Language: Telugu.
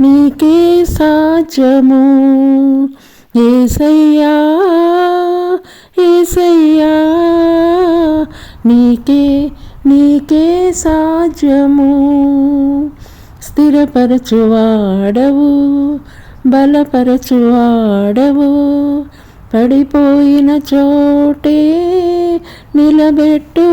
నీకే సాధ్యము. ఏసయ్యా ఏసయ్యా నీకే నీకే సాధ్యము. స్థిరపరచువాడవు బలపరచువాడవు. పడిపోయిన చోటే నిలబెట్టువాడవు.